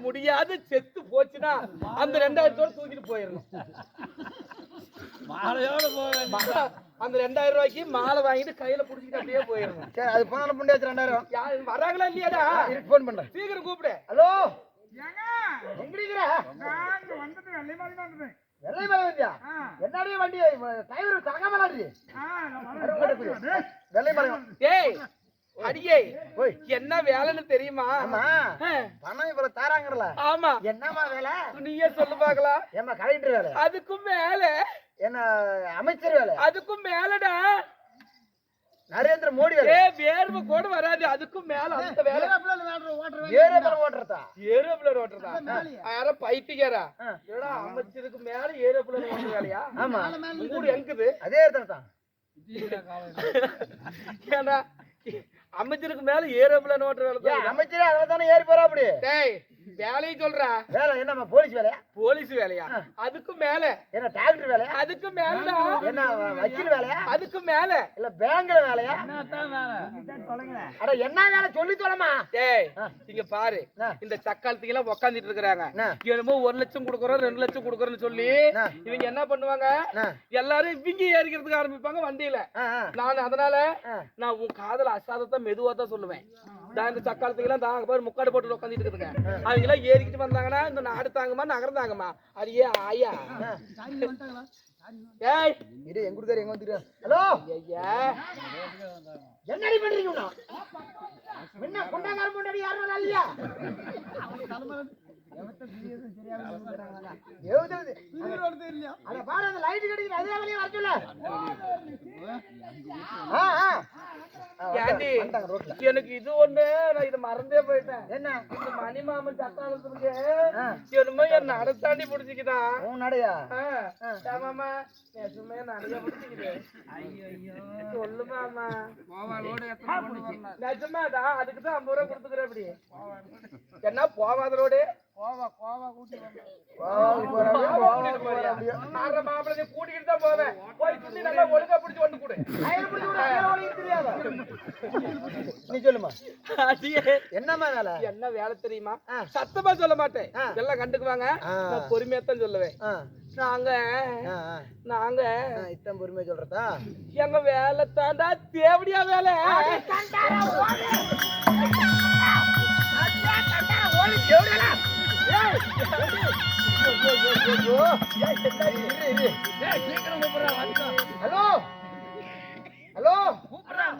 முடியாது செத்து போச்சுன்னா அந்த ரெண்டாயிரத்தோட தூக்கிட்டு போயிடணும் மாலையோட போக அந்த ரெண்டாயிரம் ரூபாய்க்கு மாலை வாங்கிட்டு கையில புடிச்சிட்டு அப்படியே போயிடணும் சரி அது போனாலும் புண்டியாச்சு ரெண்டாயிரம். யாரு வராங்களா இல்லையாடா? இருக்கு ஃபோன் பண்றேன். சீக்கிரம் கூப்பிடு. ஹலோ? ஏங்க? எங்க இருக்கிற நான் வந்துட்டு வெள்ளை மாதிரி தான் இருந்தேன் வெள்ளை மலை வண்டியா ஆ. என்னடி வண்டி? டிரைவர் வரேன். வெள்ளை மலை ஏய் அடியே என்ன வேலைன்னு தெரியுமா? பணம் இவ்வளவு தாராங்கறல. ஆமா. என்னம்மா வேலை? நீயே சொல்லு பாக்கலாம் ஏம்மா கலெக்டர் வேலை. அதுக்கும் மேல. என்ன அமைச்சர் வேலை. அதுக்கும் மேலடா. நரேந்திர மோடி வேலை. வேர்வை கூட வராது. அதுக்கும் மேல அந்த வேலை. ஏரே பரம் ஓட்டுறதா? ஏரோப்ளேன் ஓட்டுறதா? யாரோ பைத்தியக்காரா? ஏடா அமைச்சருக்கு மேல ஏரோப்ளேன் ஓட்டுற வேலையா? ஆமா. ஊடு எங்குது? அதே இடத்துல தான். ஏண்டா? அமைச்சருக்கு மேல ஏரோப்ளேன் ஓட்டுற வேலை அமைச்சரே தானே ஏறி போறா அப்படி? வேலையை சொல்றா. வேலை என்னம்மா போலீஸ் வேலையா? போலீஸ் வேலையா? அதுக்கும் மேல. என்ன டாக்டர் வேலையா? அதுக்கு மேலடா. என்ன வக்கீல் வேலையா? அதுக்கு மேல. இல்ல பேங்க்ல வேலையா? அட என்ன வேலை? சொல்லி சொல்லமா டேய் ஆ. இங்க பாரு. என்ன? இந்த சக்காலத்துக்கு எல்லாம் உக்காந்துட்டு இருக்காங்க என்ன? என்னமோ ஒரு லட்சம் கொடுக்குறோம் ரெண்டு லட்சம் கொடுக்குறோம்னு சொல்லி என்ன? இவங்க என்ன பண்ணுவாங்க? என்ன? எல்லாரும் இவங்க ஏறிக்கிறதுக்கு ஆரம்பிப்பாங்க வண்டியில. நான் அதனால. நான் உன் காதல அசாதத்தை மெதுவா தான் சொல்லுவேன் நான் இந்த சக்காலத்துக்கு எல்லாம் தாங்க பாரு முக்காடு போட்டு உட்காந்துட்டு இருக்குதுங்க. அவங்க எல்லாம் ஏறிக்கிட்டு வந்தாங்கன்னா இந்த நாடு தாங்குமா நகரம் தாங்குமா? அடியே ஆயா? ஏய்! இரு எங்க கொடுத்தாரு எங்க வந்துரு ஹலோ? ஐயா என்னடி பண்றீங்க உன்ன? என்ன குண்டங்கார முன்னாடி யாரும் இல்லையா? அட பாரு அந்த லைட் கிடைக்குது அதே வழியா வர சொல்லு. ஆ ஆ ஆ, ஏண்டி? எனக்கு இது ஒண்ணு நான் இதை மறந்தே போயிட்டேன். என்ன? இந்த மணிமாமன் சத்தாளத்துக்கு ஆ. என்னமோ என் நடத்தாண்டி பிடிச்சிக்கிதான் உன் நடையா? ஆமாமா நெசமே நிறைய பிடிச்சிக்குது. சொல்லு மாமா. நிஜமாடா அதுக்கு தான் ஐம்பது ரூபா கொடுத்துக்கிறேன் அப்படி. என்ன போவாத ரோடு? கூட்டிட்டு? மாற மாப்பிள்ளை கூட்டிக்கிட்டு தான் போவேன். போய் சுத்தி நல்லா ஒழுங்கா பிடிச்சி வந்து கொடு. நீ சொல்லுமா என்னம்மா வேலை என்ன வேலை தெரியுமா. சத்தமா சொல்ல மாட்டேன். எல்லாம் கண்டுக்குவாங்க. நான் பொறுமையா தான் சொல்லுவேன் நாங்க. நாங்க இத்தனை பொறுமையா சொல்றதா எங்க வேலை தாண்டா தேவடியா வேலை ஹலோ ஹலோ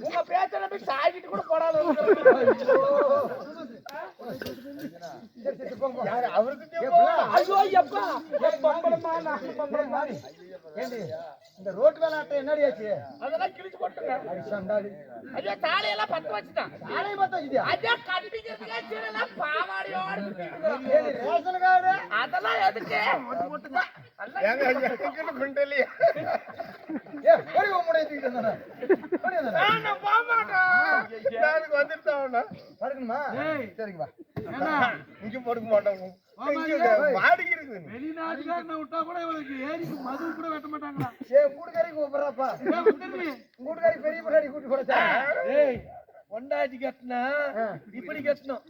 உங்க பேச்ச நம்பி சாய்கிட்டு கூட போடாத ஐயோ இந்த ரோட்டு வேலை என்னடி ஆச்சு? அதெல்லாம் கிழிச்சு போட்டுங்க ஐயோ தாலையெல்லாம் பத்து வச்சுட்டான். ஆளை பார்த்தா வச்சுட்டியா? அதே கண்டிக்கிறதுக்கே சீரெல்லாம் பாவாடியோட அதெல்லாம் எதுக்கு? படுக்கணுமா சரிங்க வா இங்க படுக்க இருக்குது வெளிநாட்டுக்காரனை விட்டா கூட இவளுக்கு ஏரிக்கு மது கூட வெட்ட மாட்டாங்களா? ஏ கூடுகாரி கூப்பிடுறாப்பா. கூடுகாரி பெரிய முன்னாடி கூட்டி போடச்சா பொண்டாட்டி கட்டினா இப்படி கட்டணும்.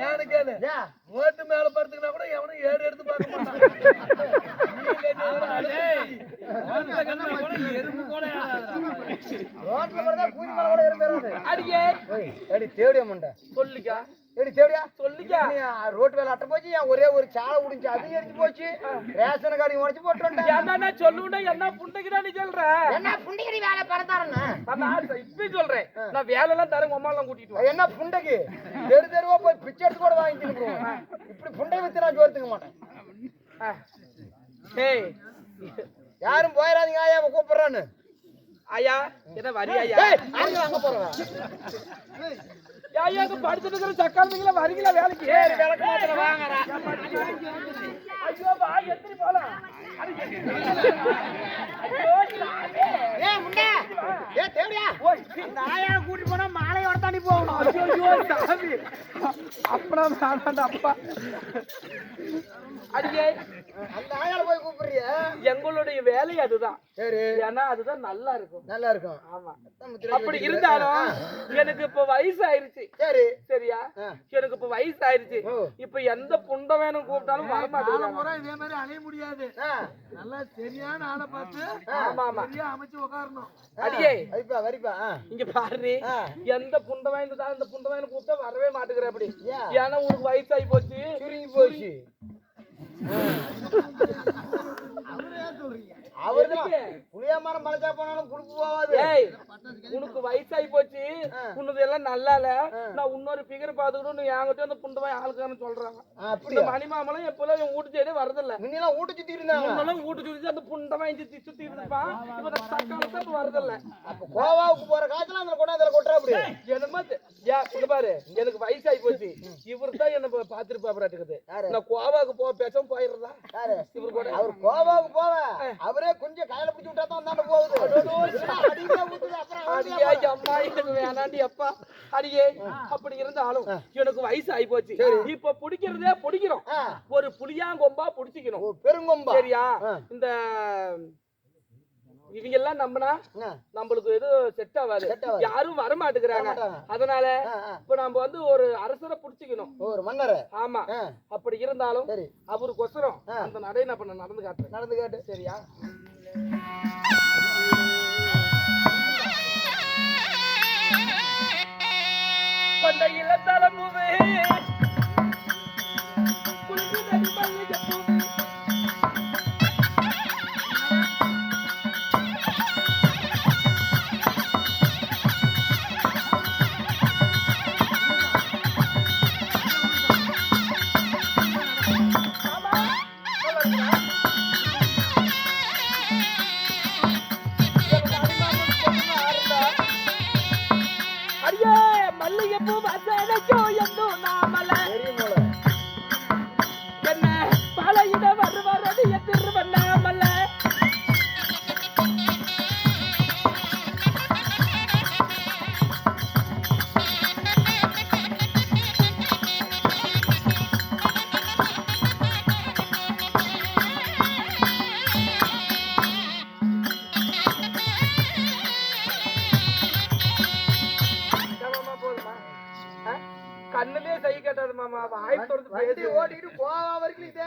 ஏன்னு கேளு. ஏ ஓட்டு மேல படுத்துக்கினா கூட எவனும் ஏறு எடுத்து பார்க்க மாட்டான். நீ கட்டினா டேய், ஓட்டுல கட்டினா கூட எறும்பு கூட ஏறாதுடா. ரோட்ல போறதா கூதி மேல கூட ஏறும் அடியே. ஓய் ஏடி தேவடியா முண்டை. சொல்லிக்கா. ஏடி தேவடியா? சொல்லிக்கா ரோட்டு வேலை அட்ட போச்சு என் ஒரே ஒரு சாலை உடிஞ்சு அது எரிஞ்சு போச்சு. ரேஷன் கார்டு உடச்சு போட்டு என்ன சொல்லுண்டா என்ன புண்டைக்குடா நீ சொல்ற? என்ன புண்டைக்கு வேலை பரத்தாரண்ணா நான் இப்பயும் சொல்றேன். நான் வேலை எல்லாம் தரேன் உமா எல்லாம் கூட்டிட்டு வா. என்ன புண்டைக்கு? தெரு தெருவா போய் பிச்சை எடுத்து கூட வாங்கிட்டு இப்படி புண்டை வித்து நான் ஜோர்த்துக்க மாட்டேன். ஏய். யாரும் போயிடாதீங்க ஆயா கூப்பிடுறான்னு. ஐயா என்ன வரியா ஐயா ஏய், அங்க அங்க போறவன். ஐயா இங்க படுத்துட்டு இருக்கிற சக்காலத்துக்குள்ள வரீங்களா வேலைக்கு? விளக்கு மாத்திர வாங்கறா ஐயோ வா எத்திரி போலாம். ஏய் முண்டே. ஏய் தேவடியா. ஓய், அந்த ஆயா கூட்டி போனா மாலையோட தாண்டி போகணும். ஐயோ சாமி. அப்பனா அப்பா. அடியே. அந்த ஆயால போய் கூப்பிடுறிய? எங்களுடைய வேலை அதுதான். சரி. ஏன்னா அதுதான் நல்லா இருக்கும். நல்லா இருக்கும் ஆமா அப்படி. இருந்தாலும் எனக்கு இப்ப வயசு ஆயிருச்சு சரி. சரியா. எனக்கு இப்ப வயசு ஆயிருச்சு. இப்ப எந்த புண்டம் வேணும் கூப்பிட்டாலும் வர பூரா இதே மாதிரி அலைய முடியாது. நல்லா சரியான ஆளை பார்த்து ஆமா ஆமா. சரியா அமைச்சு உட்காரணும் அடியே. வரிப்பா வரிப்பா. இங்க பாரு. எந்த புண்ட வாய்ந்ததா இந்த புண்ட வாய்ந்து கூப்பிட்டா வரவே மாட்டேங்கிற அப்படி. ஏன்? ஏன்னா உனக்கு வயசாகி போச்சு. சுருங்கி போச்சு. 哎哈 அவர்தான் புளிய மரம் மலைச்சா போனாலும் போகாது. ஏய் உனக்கு வயசாகி போச்சு. உன்னது எல்லாம் நல்லா இல்ல நான் இன்னொரு பிகர் பாத்துக்கிட்டு என்கிட்ட அந்த புண்ட வாய் ஆளுக்காரன்னு சொல்றாங்க அப்படியா? மணிமாமலாம் எப்பெல்லாம் இவன் வீட்டு சைடே வரதில்ல. முன்னெல்லாம் ஊட்ட சுத்தி இருந்தாங்க. முன்னெல்லாம் வீட்டு சுத்தி அந்த புண்ட வாங்கி சுத்தி இருப்பான். இவன் தக்காலத்தை இப்ப வரதில்ல. அப்ப கோவாவுக்கு போற காய்ச்சல் அந்த கொண்டாந்து கொட்டுறா அப்படி என்னமா இங்க பாரு எனக்கு வயசாகி போச்சு. இவர் தான் என்ன பாத்துருப்பாப்புறாட்டுக்குது யாரு? நான் கோவாக்கு போ பேசாம போயிடுறதா? இவர் கூட அவர் கோவாவுக்கு போவ. அவரே கொஞ்சம் கையில பிடிச்சு விட்டா தான் அந்தாண்ட போகுது. அடியே அம்மா எனக்கு வேணாண்டி அப்பா. அடியே அப்படி இருந்தாலும் எனக்கு வயசு ஆகி போச்சு இப்ப பிடிக்கிறதே பிடிக்கிறோம். ஒரு புளியாங்கொம்பா பிடிச்சிக்கணும். பெருங்கொம்பா. சரியா. இந்த இவங்க எல்லாம் நம்பினா நம்மளுக்கு எதுவும் செட் ஆகாது. யாரும் வர மாட்டேங்கிறாங்க. அதனால. இப்ப நம்ம வந்து ஒரு அரசரை புடிச்சுக்கணும். ஒரு மன்னரை. ஆமா. ஆ, அப்படி இருந்தாலும் சரி. அவருக்கொசரம் ஆ. அந்த நடை நான் பண்ண நடந்து காட்டுறேன். நடந்து கேட்டு. சரியா? பண்டையில தலைமுவே বাঁচায় না কেউ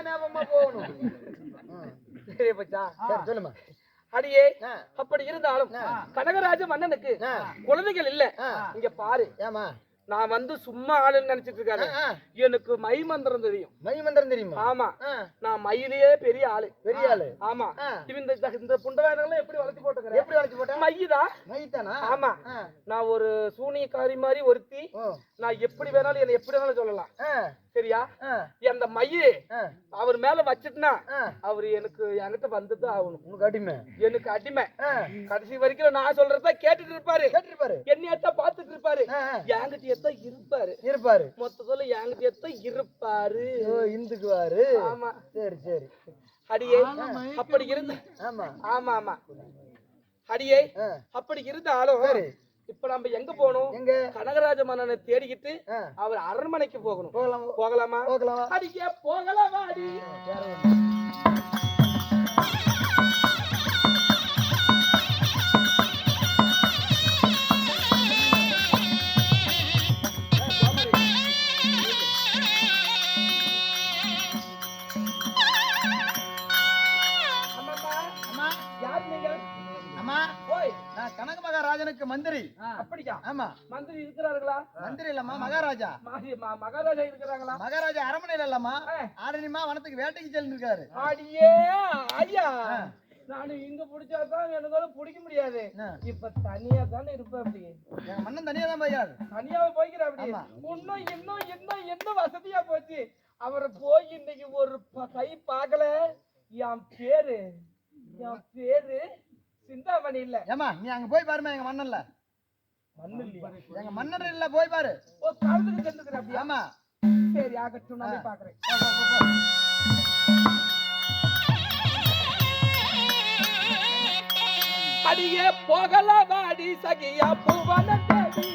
ஞாபகமா போகணும். சரி பச்சா சொல்லுமா அடியே. அப்படி இருந்தாலும். கனகராஜ மன்னனுக்கு. குழந்தைகள் இல்ல. இங்க பாரு ஏமா நான் வந்து சும்மா ஆளுன்னு நினைச்சிட்டு இருக்காரு. எனக்கு மை மந்திரம் தெரியும். மை மந்திரம் தெரியுமா? ஆமா. நான் மயிலே பெரிய ஆளு. பெரிய ஆளு. ஆமா. இந்த இந்த புண்டவாயனங்களை எப்படி வளர்த்தி போட்டுக்கிறேன்? எப்படி வளைச்சு போட்ட? மையுதான் மைத்தானா ஆமா. நான் ஒரு சூனியக்காரி மாதிரி ஒருத்தி. நான் எப்படி வேணாலும் என்ன எப்படி வேணாலும் சொல்லலாம். சரியா? அந்த மைய அவர் மேல வச்சிட்டுனா. அவர் எனக்கு என்கிட்ட வந்துதான் ஆகணும். உனக்கு அடிமை. எனக்கு அடிமை. கடைசி வரைக்கும் நான் சொல்றத கேட்டுட்டு இருப்பாரு. கேட்டிருப்பாரு என்னையத்தான் பார்த்துட்டு இருப்பாரு. ஆ, என்கிட்டயத்தான் இருப்பாரு. இருப்பாரு. மொத்தத்துல என்கிட்டயத்தான் இருப்பாரு. ஓ இந்துக்குவாரு. ஆமா. சரி சரி. அடியே அப்படி இருந்த ஆமா. ஆமா ஆமா. அடியே அப்படி இருந்தாலும். இப்ப நம்ம எங்க போகணும்? எங்க? கனகராஜ மன்னனை தேடிக்கிட்டு அவர் அரண்மனைக்கு போகணும். போகலாம்? போகலாமா? போகலாம்? அடிக்க போகலாமா அடி. அப்படியா? ஆமா. மந்திரி இருக்கிறார்களா? மந்திரி இல்லம்மா மகாராஜா. மகாராஜா இருக்கிறாங்களா? மகாராஜா அரண்மனையில இல்லம்மா. ஆ. ஆரணிமா வனத்துக்கு வேட்டைக்கு செல்லிருக்காரு. அடியே ஐயா. நானு இங்க பிடிச்சாதான் எனக்கு பிடிக்க முடியாது. இப்ப தனியா தானே இருப்பேன் அப்படி. எங்க மன்னன் தனியா தான் பையாரு தனியாவே போய்க்கிற அப்படி. ஆமா. இன்னும் இன்னும் இன்னும் இன்னும் வசதியா போச்சு. அவரை போய் இன்னைக்கு ஒரு கை பார்க்கல. என் பேரு என் பேரு சிந்தாமணி இல்ல. ஏமா நீ அங்க போய் பாருமா எங்க மன்னன்ல. மண்ணு இல்லையா எங்க மன்னர் இல்ல போய் பாரு. ஓ காலத்துக்கு சென்றுக்கிற அப்படியா? ஆமா. சரி ஆகட்டும் நான் பாக்குறேன். அடியே போகல வாடி சகியா பூவன தேடி.